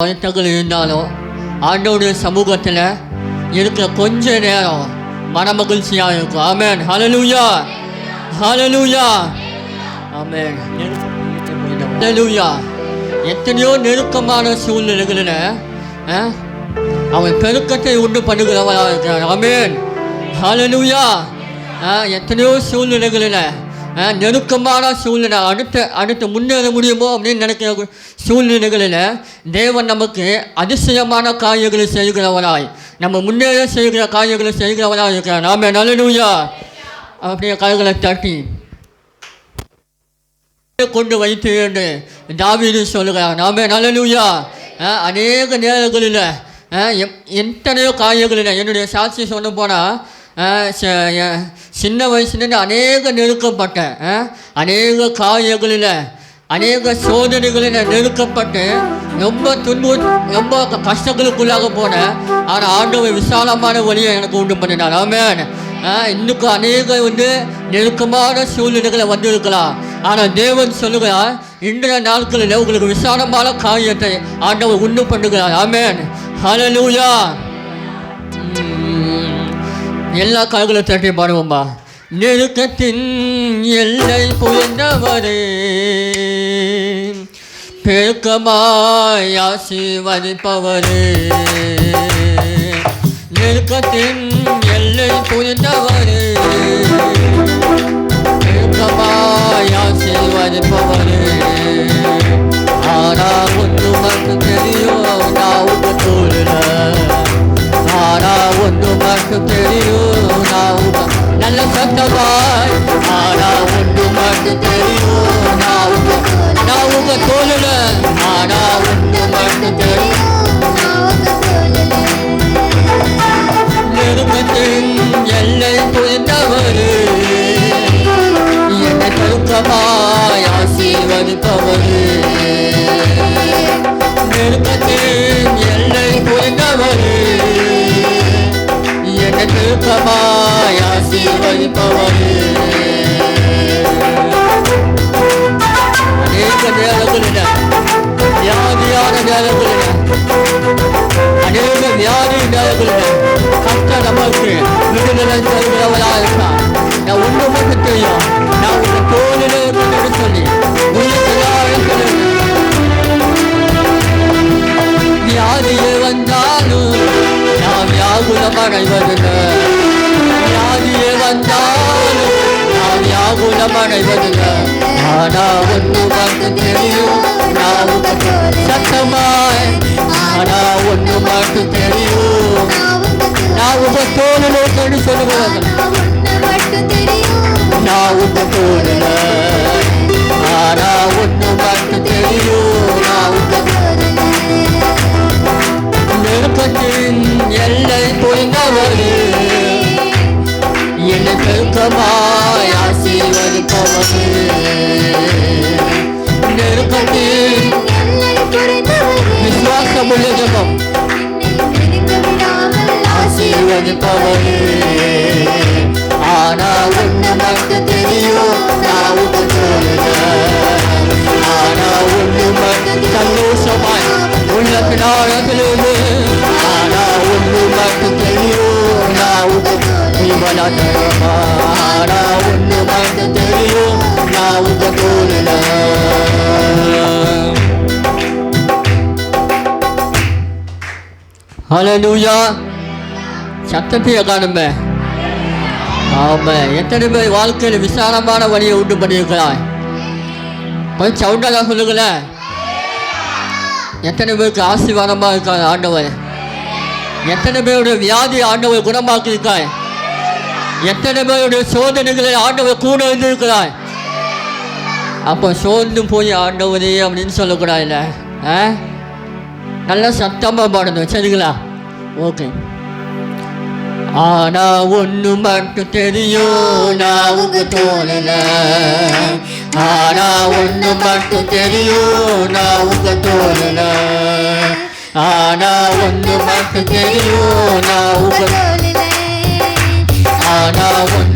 வருத்தங்கள் இருந்தாலும் ஆண்டோடைய சமூகத்தில் இருக்கிற கொஞ்ச நேரம் மனமகிழ்ச்சியாக இருக்கும் ஆமேன். ஹலலூயா ஹலலூயா ஆமேன். ஹலலூயா எத்தனையோ நெருக்கமான சூழ்நிலைகளில் ஆ, அவன் பெருக்கத்தை உண்டு பண்ணுகிறவராக இருக்கிறார் ஆமேன். ஹலலூயா ஆ, எத்தனையோ சூழ்நிலைகளில் நெருக்கமான சூழ்நிலை. அடுத்த அடுத்து முன்னேற முடியுமோ அப்படின்னு நினைக்கிற சூழ்நிலைகளில் தேவன் நமக்கு அதிசயமான காரியங்களை செய்கிறவராய் நம்ம முன்னேற செய்கிற காரியங்களை செய்கிறவராய் இருக்கிறார். நாம நல்லூயா அப்படியே கைகளை தட்டி கொண்டு வைத்து என்று தாவீது சொல்லுகிறார். நாம நல்லூயா அநேக நேரங்களில் எத்தனையோ காரியங்களில் என்னுடைய சாட்சி சொல்ல போனால் சின்ன வயசுலேருந்து அநேக நெருக்கப்பட்டேன் அநேக காயங்களில் அநேக சோதனைகளில் நெருக்கப்பட்டு ரொம்ப துன்பு ரொம்ப கஷ்டங்களுக்குள்ளாக போனேன் ஆனால் ஆண்டவர் விசாலமான வழியை எனக்கு உண்டு பண்ணினார். ஆமேன். இன்னுக்கு அநேக வந்து நெருக்கமான சூழ்நிலைகளை வந்திருக்கலாம். ஆனால் தேவன் சொல்லுகிறார் இன்றைய நாட்களில் உங்களுக்கு விசாலமான காரியத்தை ஆண்டவர் உண்டு பண்ணுகிறார். ஆமேன். ஹலலூயா எல்லா கால்களும் தட்டி பாடுவோம்பா. நெருக்கத்தின் எல்லை புரிந்தவரே பெருக்கமாய் ஆசீர்வதிப்பவரே. நெருக்கத்தின் எல்லை புரிந்தவரே பெருக்கமாய் ஆசீர்வதிப்பவரே. ஆனா ஒன்று மட்டும் தெரியும் நான் ஒன்று மட்டும் தெரியும் நான் நல்ல சத்தமாய் ஆனா ஒன்று மட்டும் தெரியும் நான் உங்க நான் உங்க தோழல ஆனா ஒன்று மட்டும் தெரியும் நெருக்கத்தின் எல்லை புரிந்தவரு என்னை தருக்கமாய் ஆசீர்வதிப்பவரு என்னை தருக்கமாய் அநேக நேரங்களில் வியாதியான நேரங்களில் அநேக வியாதி நேரங்களில் கஷ்ட நமக்கு. விடுதலை வியாகுலமடைவதில்லை வியாதியே வந்தாலும் நான் வியாகுலமடைவதில்லை ஆனா ஒன்று மட்டும் தெரியும் நான் சத்தமாய் ஆனா ஒன்று மட்டும் தெரியும் நான் தோளிலே கொண்டு சொல்லுவாங்க நான் உங்க விசுவாசமுள்ள ஜபம் ஆனா ஒன்று மட்டும் தெரியும் நான் உங்க தோழல ஆனா ஒன்று மட்டும் சந்தோஷமாய் உள்ள பின்னாரத்திலிருந்து ஆனா ஒன்று மட்டும் தெரியும் நான் உங்க இவனமா ஆனா ஒன்று மட்டும் தெரியும் நான் உங்க தோழல. ஹலலூயா சத்தத்தையே காணுமே. ஆமாம் எத்தனை பேர் வாழ்க்கையில் விசாலமான வழியை உண்டு பண்ணியிருக்கிறாய்? கொஞ்சம் சவுண்டாக சொல்லுங்களேன். எத்தனை பேருக்கு ஆசீர்வாதமாக இருக்காங்க ஆண்டவர்? எத்தனை பேருடைய வியாதி ஆண்டவர் குணமாக்கியிருக்காய்? எத்தனை பேருடைய சோதனைகளை ஆண்டவர் கூட இருந்திருக்கிறாய் அப்போ சோர்ந்து போய் ஆண்டவரே அப்படின்னு சொல்லக்கூடாதுல்ல. ஆ? நல்லா சத்தமாக பாடணும் சரிங்களா? ஓகே. ஆனா ஒண்ணு மட்டும் தெரியும் நான் உங்க தோழல ஆனா ஒண்ணு மட்டும் தெரியும் நான் உங்க தோழல ஆனா ஒண்ணு மட்டும் தெரியும் நான் உங்க ஆனா ஒண்ணு